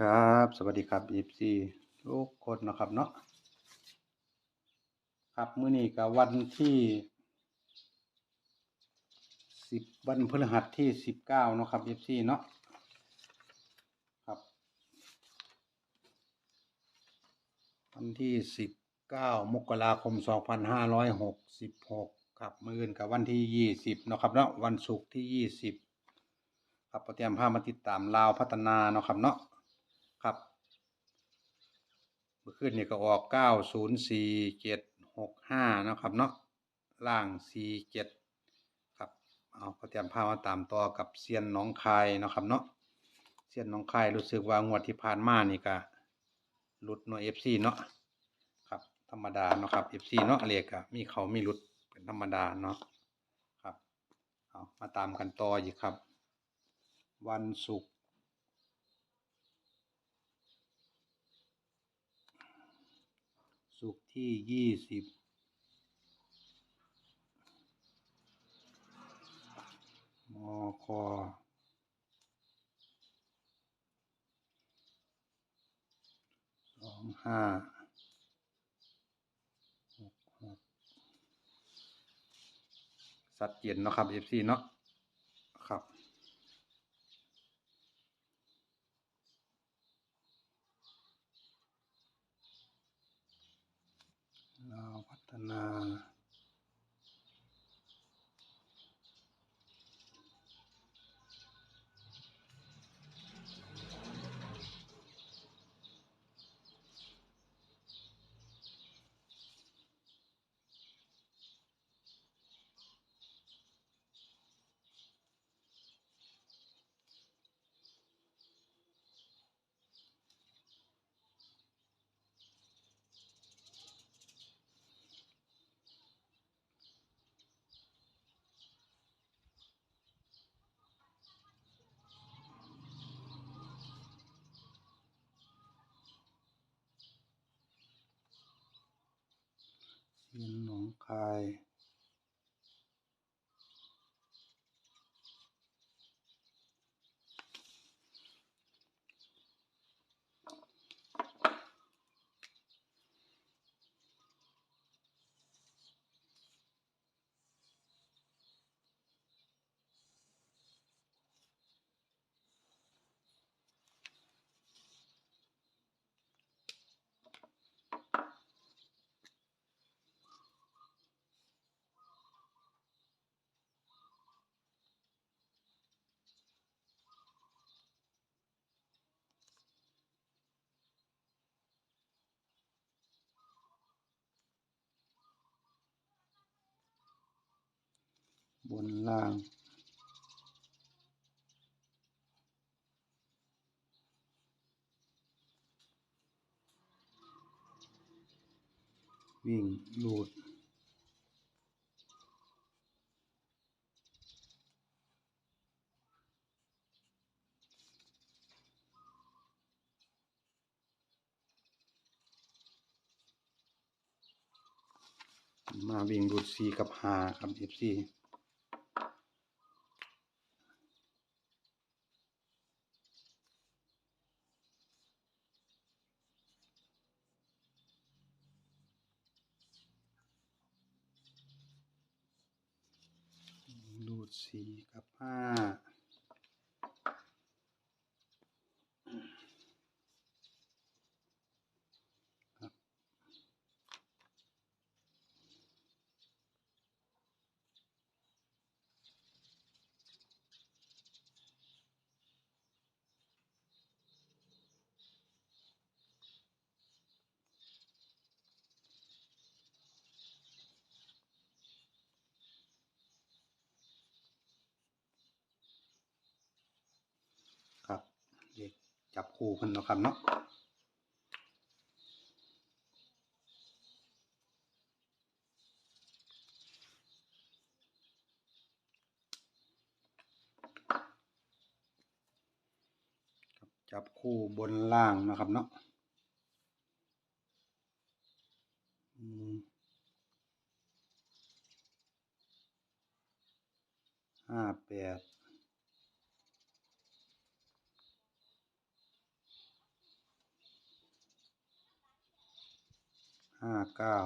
ครับ สวัสดีครับ FC ทุกคนนะครับเนาะครับมื้อนี้ก็วันที่สิบวันพฤหัสที่สิบเก้าเนาะครับ FC เนาะครับ วันที่สิบเก้ามกราคมสองพันห้าร้อยหกสิบหกครับมื้ออื่นกับวันที่ยี่สิบเนาะครับเนาะวันศุกร์ที่ยี่สิบครับเตรียมพามาติดตามลาวพัฒนาเนาะครับเนาะ เมื่อคืนนี่ก็ออกเก้าศูนย์สี่เจ็ดหกห้านะครับเนาะล่างสี่เจ็ดครับเอาก็เตรียมพามาตามต่อกับเซียนน้องคายนะครับเนาะเซียนน้องคายรู้สึกว่างวดที่ผ่านมานี่ก็หลุดหน่วยเอฟซีเนาะครับธรรมดาเนาะครับเอฟซีเนาะเรียกอะมีเขามีหลุดเป็นธรรมดาเนาะครับเอามาตามกันต่ออีกครับ วันศุกร์ ศุกร์ ที่ยี่สิบมคสองห้าสัดเจนเนาะครับ FC เนาะ เสีย นหนล่าง วิ่งลูดมาวิ่งรูดซีกับหาครับเอฟซี สี่กับห้า จับคู่กันเนาะครับเนาะจับคู่บนล่างนะครับเนาะอืมห้าแปด เก้า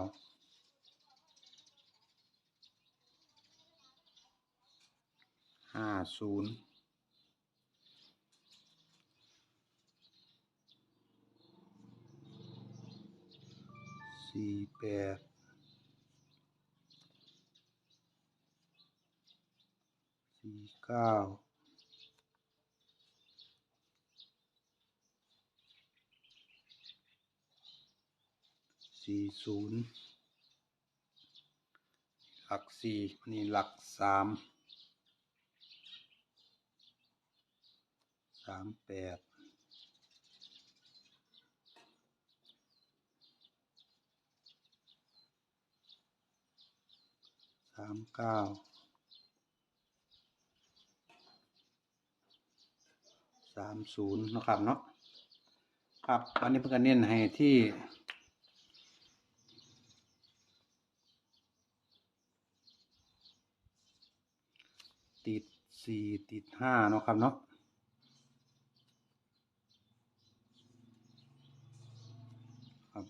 ห้าศูนย์สี่แปดสี่เก้า สี่ศูนย์หลักสี่อันนี้หลักสามสามแปดสามเก้าสามศูนย์นะครับเนาะครับอันนี้เพื่อนเน้นให้ที่ ติดสี่ติดห้าเนาะครับเนาะครับ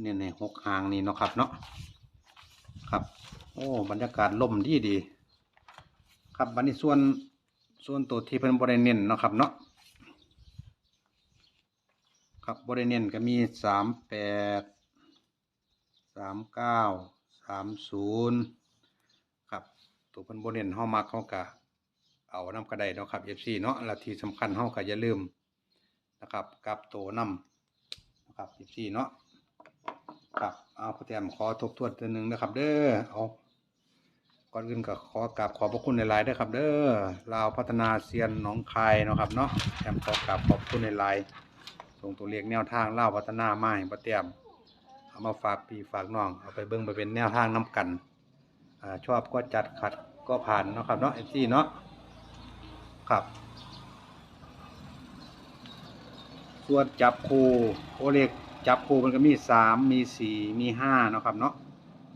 เนี่ยในหกหางนี่เนาะครับเนาะครับ โอ้ บรรยากาศล่มดีดี ครับบันนี้ส่วนส่วนตัวที่เป็นบริเน้นเนาะครับเนาะ ครับบริเนนก็มีสามแปดสามเก้าสามศูนย์ครับตัวเป็นบริเน้นเฮามักเฮากะเอาน้ำกระไดเนาะครับ FC เนาะและที่สำคัญเฮาก็อย่าลืมนะครับกับตัวน้ำนะครับ FC เนาะครับเอาพอแตมขอทบทวนตัวหนึ่งนะครับ เด้อเอาก่อนอื่นก็ขอกราบขอบพระคุณในไลน์ด้วยครับ เด้อลาวพัฒนาเซียนหนองคายเนาะครับเนาะแถมขอกราบขอบคุณในไลน์ ส่งตัวเลขแนวทางเล่าวพัฒนาไม้ประเตียมเอามาฝากพี่ฝากน้องเอาไปเบิ่งไปเป็นแนวทางน้กันอชอบก็จัดขัดก็ผ่านเนาะครับเนาะเอซี่เนาะครับ ส่วนจับคู่โอเลขจับคู่มันก็มีสามมีสี่มีห้าเนาะครับเนาะ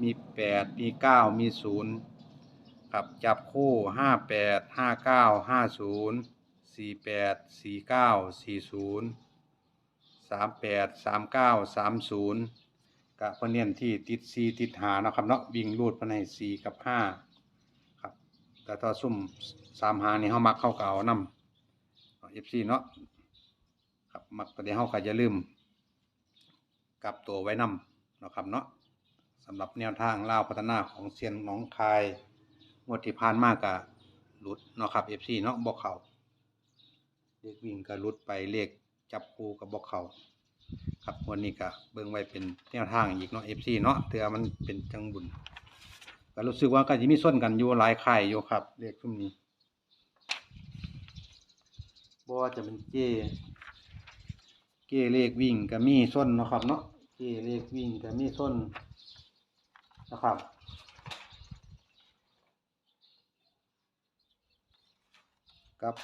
มีแปดมีเก้ามีศูนย์ครับจับคู่ห้าแปดห้าเก้าห้าศูนย์สี่แปดสี่เก้าสี่ศูนย์ สามแปดสามเก้าสามศูนย์กะเพนเนียนที่ติดซีติดหาเนาะครับเนาะวิ่งรูดภายในสีกับห้าครับแต่ถ้าซุ่มสามหานี่เฮามักเข้าเก่านำเอฟซีเนาะครับมักตัวเดียวเฮาก็อย่าลืมกลับตัวไว้นำเนาะครับเนาะสำหรับแนวทางล่าพัฒนาของเซียนหนองคายงวดที่ผ่านมากะหลุดเนาะครับเอฟซีเนาะบอกเขาเลขวิ่งก็หลุดไปเลข จับคู่กับบอกเขาครับวันนี้ก็เบิ่งไว้เป็นแนวทางอีกเนาะ FC เนาะเตือมันเป็นจังบุญก็รู้สึกว่าก็จะมีส่วนกันอยู่หลายค่ายอยู่ครับเลขทุ่มนี้บ่ว่าจะเป็นเจเกเลขวิ่งก็มีส้นเนาะครับเนาะเกเลขวิ่งก็มีส้นนะครับกับ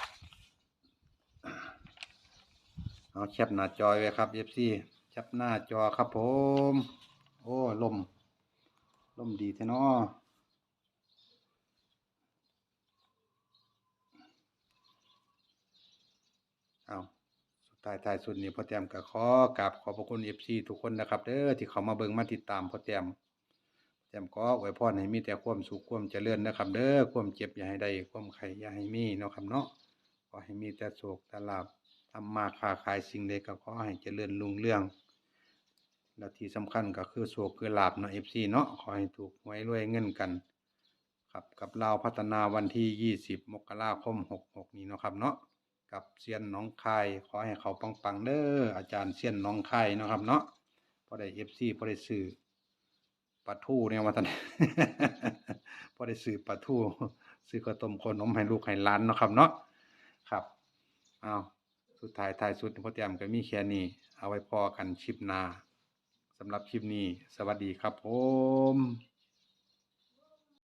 เอาแคปหน้าจอไว้ครับ FC แคปหน้าจอครับผม โอ้ลม ลมดีแท้เนาะเอาสุดท้ายท้ายสุดนี้พ่อแต้มก็ขอกราบขอบพระคุณ FC ทุกคนนะครับเด้อที่เขามาเบิ่งมาติดตามพ่อแต้มพ่อแต้มก็อวยพรให้มีแต่ความสุขความเจริญนะครับเด้อความเจ็บอย่าให้ได้ความไข้อย่าให้มีเนาะครับเนาะขอให้มีแต่โศกแต่ลาภ ทำมาค้าขายสิ่งใดก็ขอให้เจริญรุ่งเรือง และที่สำคัญก็คือโชคคือลาบเนาะ FC เนาะขอให้ถูกหวยรวยเงินกัน ครับกับเราพัฒนาวันที่ 20 มกราคม 66 นี้เนาะครับเนาะกับเซียนน้องคาย ขอให้เขาปังๆเด้ออาจารย์เซียนน้องคายเนาะครับเนาะพอได้ FC พอได้ซื้อปลาทูเนี่ยว่าท่านพอได้ซื้อปลาทูซื้อข้าวต้มขนมให้ลูกให้หลานเนาะครับเนาะครับอ้าว สุดท้ายท้ายสุดพ่อแต้มก็มีแค่นี้ เอาไว้พอกันชิปนาสำหรับคลิปนี้ สวัสดีครับผม